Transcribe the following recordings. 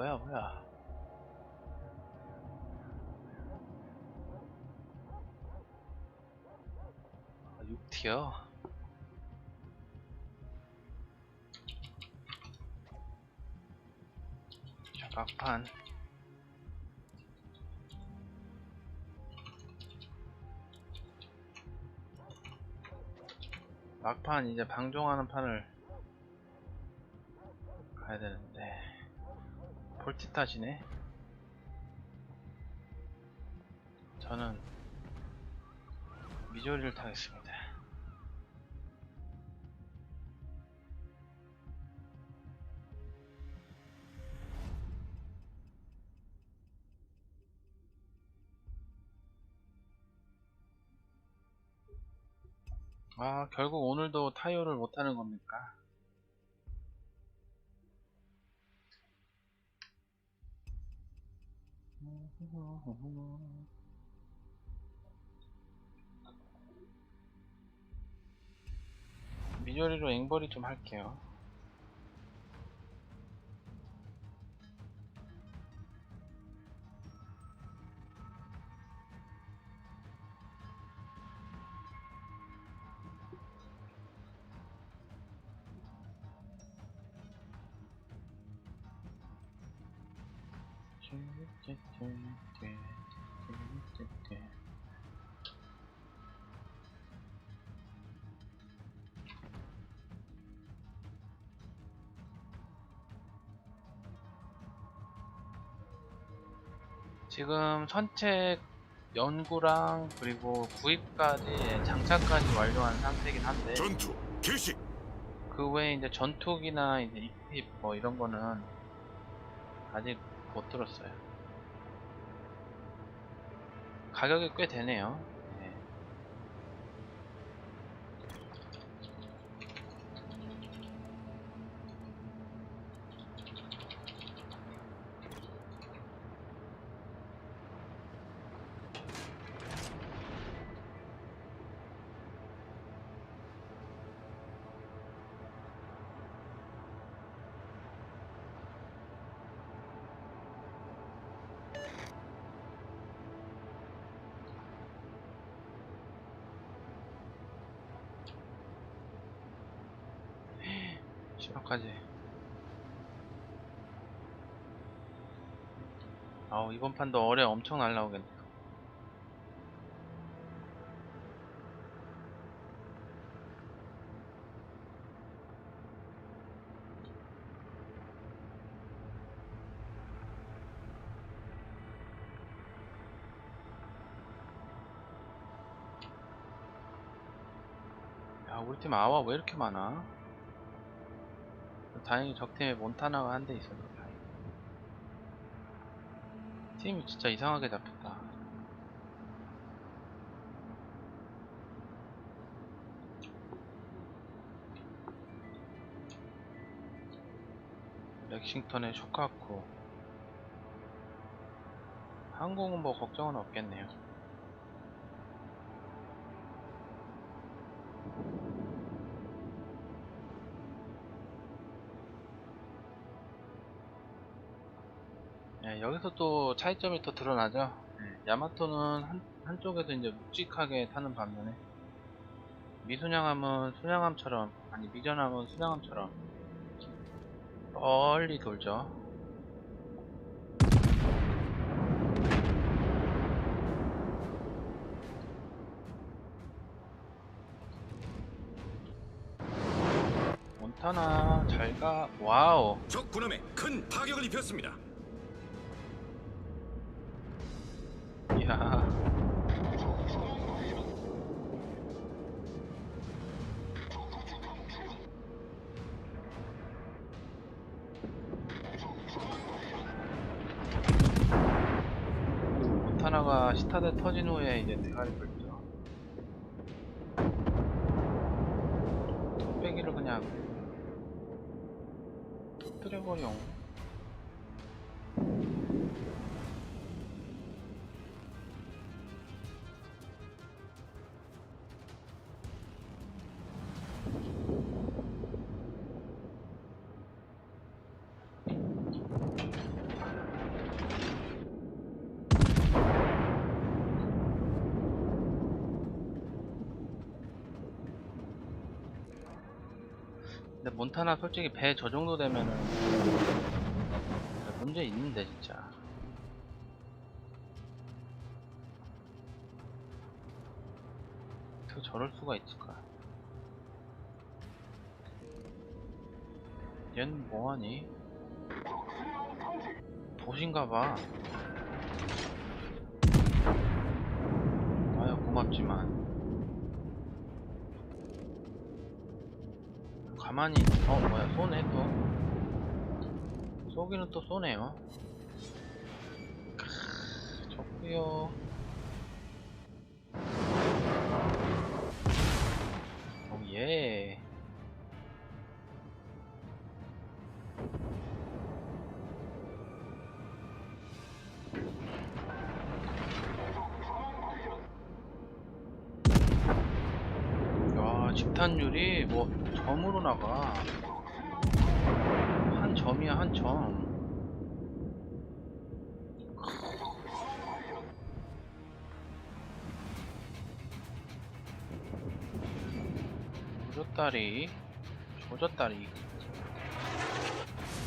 뭐야 뭐야. 아, 6티어? 자 막판 막판 이제 방종하는 판을 가야 되는데 탓이네. 저는 미조리를 타겠습니다. 아 결국 오늘도 타이어를 못하는 겁니까 미저리로 앵벌이 좀 할게요. 지금 선책 연구랑 그리고 구입까지 장착까지 완료한 상태이긴 한데 전투 개시. 그 외에 이제 전투기나 이제 입힙 뭐 이런 거는 아직 못 들었어요. 가격이 꽤 되네요. 네. 심각하지. 아우 이번 판도 어뢰 엄청 날라오겠네요. 야 우리 팀 아와 왜 이렇게 많아? 다행히 적팀에 몬타나가 한 대 있어서 다행이다. 팀이 진짜 이상하게 잡혔다. 렉싱턴의 쇼카쿠 항공은 뭐 걱정은 없겠네요. 여기서 또 차이점이 또 드러나죠. 네, 야마토는 한, 한쪽에서 이제 묵직하게 타는 반면에 미순양함은 순양함처럼 아니 미전함은 순양함처럼 멀리 돌죠. 몬타나 잘가 와우 적 군함에 큰 타격을 입혔습니다. 몬타나가 시타데 터진 후에 이제 대가리 걸죠. 뚝배기를 그냥. 터뜨려버려 근데 몬타나 솔직히 배 저 정도 되면은 문제 있는데 진짜. 어떻게 저럴 수가 있을까 얜 뭐하니? 도신가봐. 아유 고맙지만 가만히 어 뭐야 쏘네 또. 쏘기는 또 쏘네요. 크, 좋구요. 오예. 야 집탄율이 뭐 점으로 나가. 한 점이야 한점. 조졌다리. 조졌다리.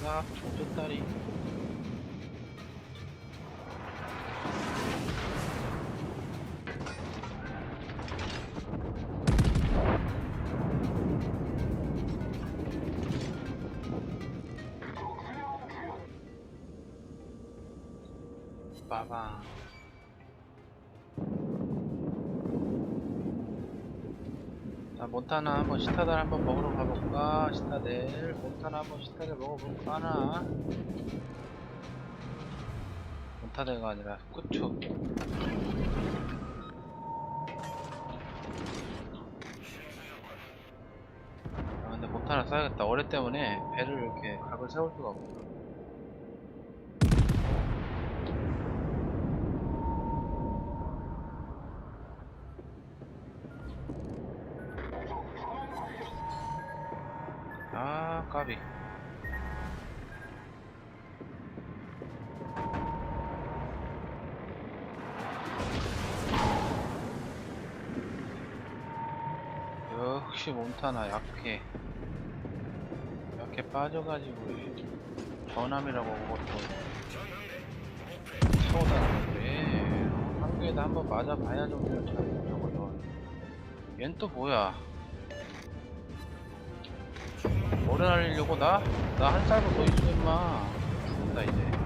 싹 조졌다리 몬타나 한번 시타들 한번 먹으러 가볼까? 시타델 몬타나 한번 시타델 먹어볼까 하나? 몬타델가 아니라 꾸추. 아 근데 몬타나 써야겠다. 어뢰 때문에 배를 이렇게 각을 세울 수가 없어 몬타나 약해. 약해 빠져가지고 전함이라고 그것도 쳐다는데 한 개에다 한번 맞아봐야 정도는 잘 저거든 얜또 뭐야? 오래 날리려고 나? 나 한 살도 더 있어 임마. 죽는다 이제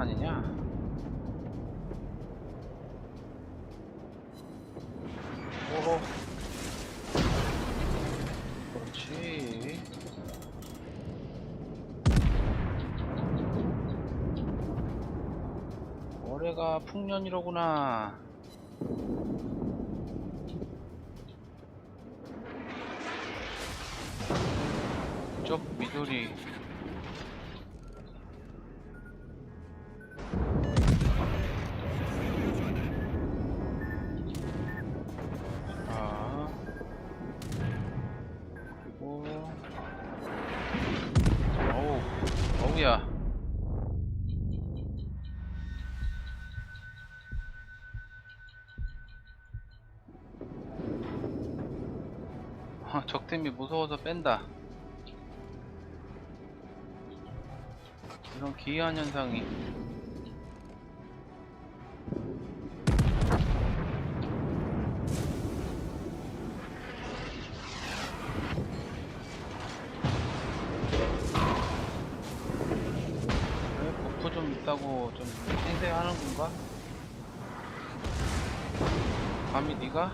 아니냐? 오호. 그렇지. 올해가 풍년이로구나 어우야 아, 적팀이 무서워서 뺀다. 이런 기이한 현상이 감히 네가?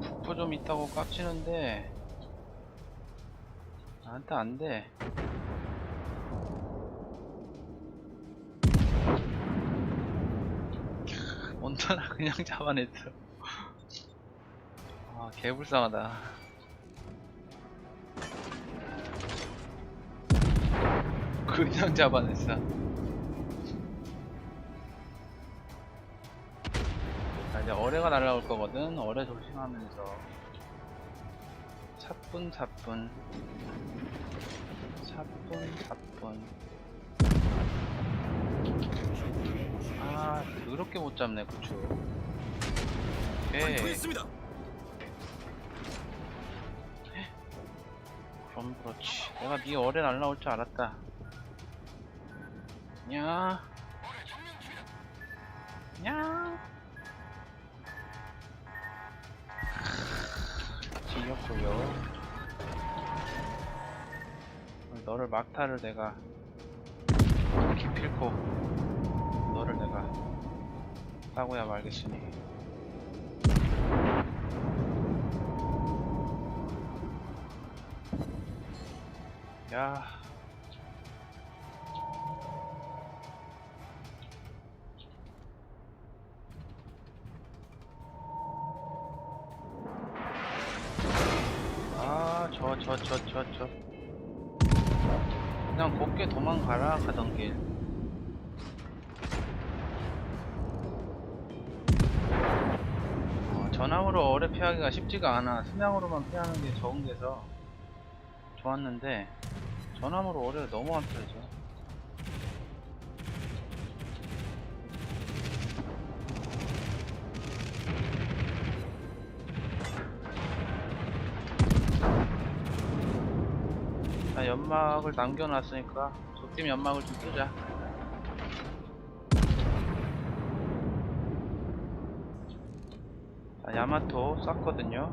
버프 좀 있다고 깝치는데 나한테 안돼 온타나 그냥 잡아냈어 아, 개불쌍하다. 그냥 잡아냈어. 자, 이제 어뢰가 날라올 거거든. 어뢰 조심하면서. 차뿐, 차뿐. 차뿐, 차뿐. 아, 더럽게 못 잡네, 구추. 오케이. 있습니다. 그럼 그렇지. 내가 네 어뢰 날라올 줄 알았다. 냐. 냐. 지겹고요. 너를 막타를 내가 기필코 너를 내가 따고야 말겠으니. 야. 아, 저, 저, 저, 저, 저. 그냥 곱게 도망가라, 가던 길. 어, 전함으로 어뢰 피하기가 쉽지가 않아. 순양으로만 피하는 게 적응돼서 좋았는데, 전함으로 어뢰가 너무 안 펴져. 자, 연막을 남겨놨으니까 적팀 연막을 좀 뜨자. 자, 야마토 쐈거든요.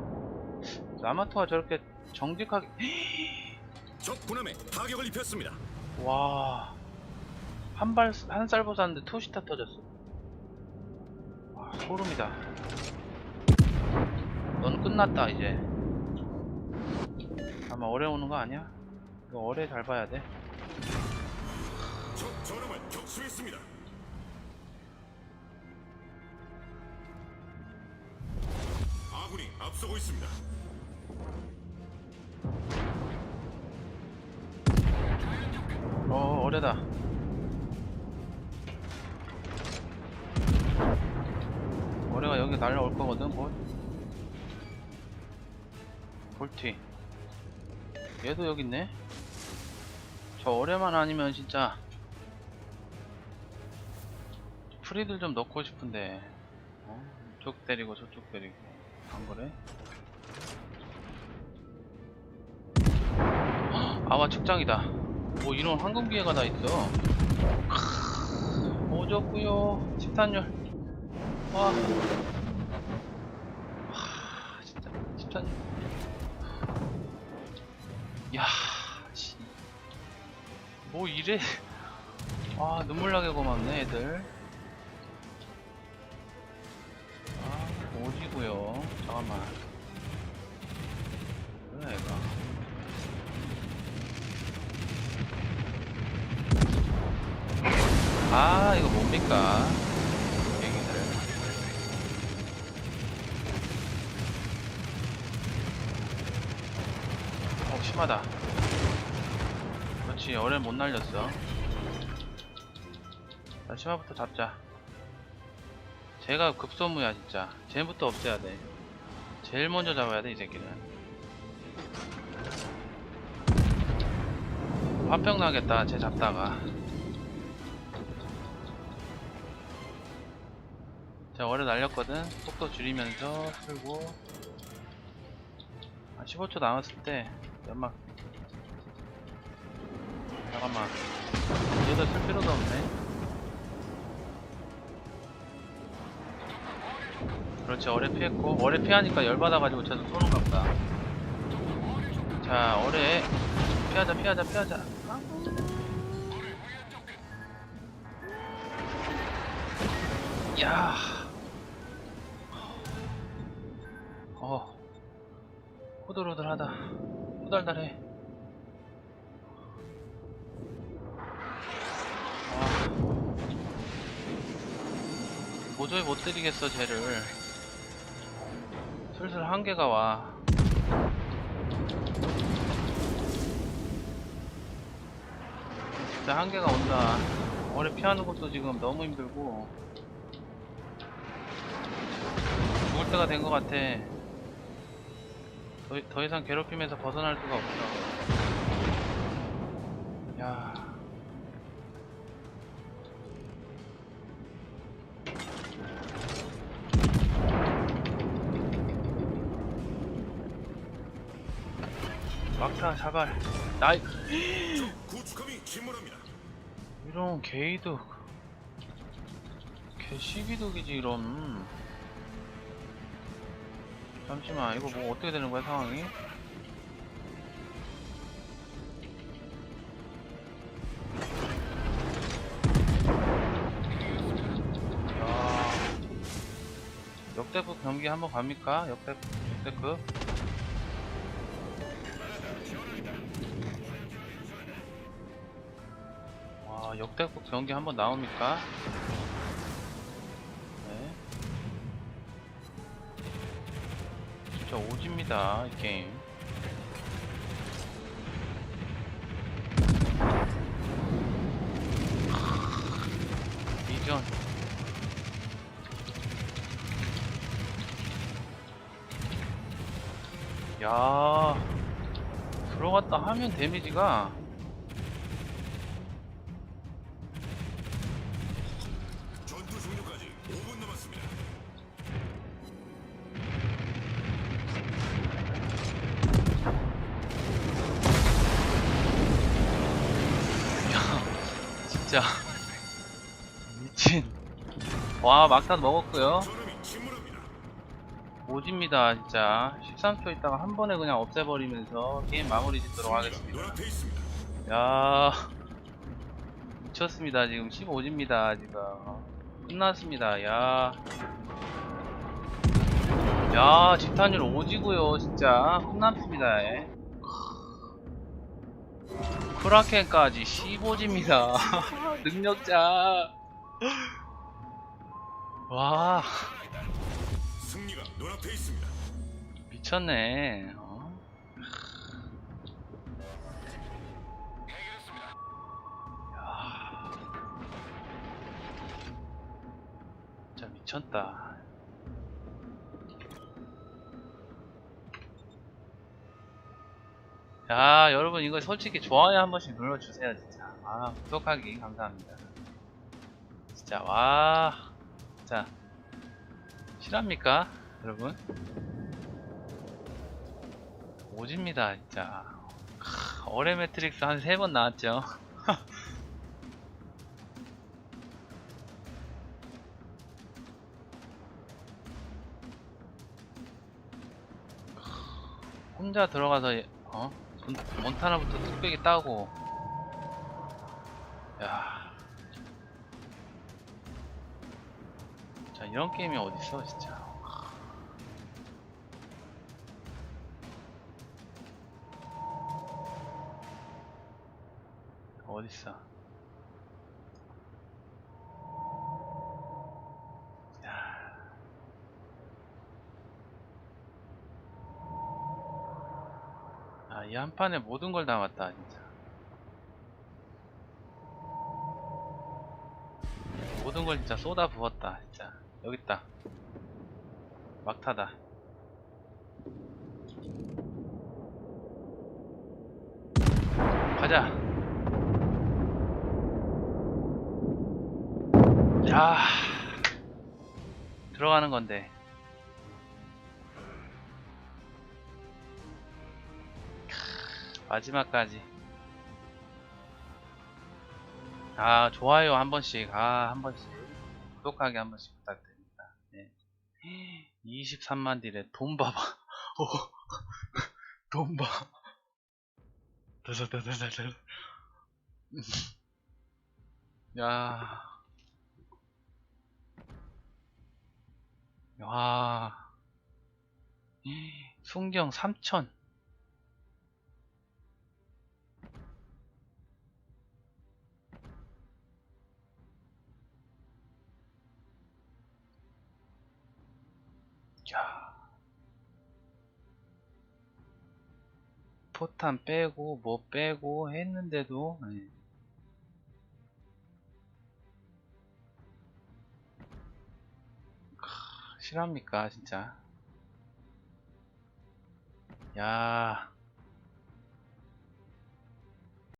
야마토가 저렇게 정직하게 적 군함에 타격을 입혔습니다. 와. 한 발, 한 쌀보 쐈는데 투시타 터졌어. 와, 소름이다. 넌 끝났다, 이제. 아마 어뢰 오는 거 아니야? 이거 어뢰 잘 봐야 돼. 적 전함을 격수했습니다. 아군이 앞서고 있습니다. 어, 어뢰다. 어뢰가 여기 날라올 거거든, 볼. 볼티. 얘도 여기 있네? 저 어뢰만 아니면 진짜 프리들 좀 넣고 싶은데 어? 이쪽 때리고 저쪽 때리고 안 그래? 헉, 아와 측장이다 뭐 이런 황금기회가 다 있어 크, 오졌구요 집탄율 와 하, 진짜 야, 씨. 뭐 이래? 아 눈물 나게 고맙네 애들. 아 오지고요. 잠깐만. 뭐야 얘가? 아 이거 뭡니까? 얘기들. 어 심하다. 그렇지 어뢰 못 날렸어 자 치마부터 잡자 쟤가 급소무야 진짜 쟤부터 없애야 돼 제일 먼저 잡아야 돼 이 새끼는 화병 나겠다 쟤 잡다가 자 어뢰 날렸거든. 속도 줄이면서 풀고. 한 15초 남았을 때 연막. 잠깐만. 얘도 쓸 필요도 없네. 그렇지 어뢰 피했고. 어뢰 피하니까 열받아가지고 쟤도 쏘는가 보다. 자 어뢰. 피하자 피하자 피하자. 아. 야 호들호들하다 호달달해 아. 도저히 못 때리겠어 쟤를 슬슬 한계가 와. 진짜 한계가 온다. 어뢰 피하는 것도 지금 너무 힘들고 죽을 때가 된 것 같아. 더, 더 이상 괴롭힘에서 벗어날 수가 없어. 야. 막타 자발 나이. 이런 게이득 개 시비독이지 이런 잠시만 이거 뭐 어떻게 되는 거야 상황이? 야 역대급 경기 한번 갑니까? 역대 역대급? 와 역대급 경기 한번 나옵니까? 진짜 오집니다 이 게임. 이전 야 들어갔다 하면 데미지가 와 막탄 먹었고요. 오집니다 진짜 13초 있다가 한 번에 그냥 없애버리면서 게임 마무리 짓도록 하겠습니다. 야 미쳤습니다 지금 15집니다 지금 끝났습니다 야 야, 집탄율 오지고요 진짜. 끝났습니다, 예. 크라켄까지 15집니다. 능력자. 와, 승리가 눈앞에 있습니다. 미쳤네. 어? 야. 진짜 미쳤다. 야, 여러분 이거 솔직히 좋아요 한 번씩 눌러주세요, 진짜. 아, 구독하기 감사합니다. 진짜 와, 진짜 실합니까, 여러분? 오집니다, 진짜. 크, 어레 매트릭스 한 세 번 나왔죠. 혼자 들어가서 어 몬- 몬타나부터 뚝배기 따고 야. 자 이런 게임이 어딨어 진짜. 어딨어? 야. 아, 이 한 판에 모든 걸 담았다, 진짜. 모든 걸 진짜 쏟아 부었다, 진짜. 여기 있다. 막타다. 가자. 야. 들어가는 건데. 마지막까지. 아, 좋아요 한 번씩, 아, 한 번씩. 구독하기 한 번씩. 네. 23만 딜에 돈 봐봐. 오, 돈 봐. 다다다다다. 야. 와. 3000. 야. 포탄 빼고 뭐 빼고 했는데도 예. 크, 실합니까 진짜 야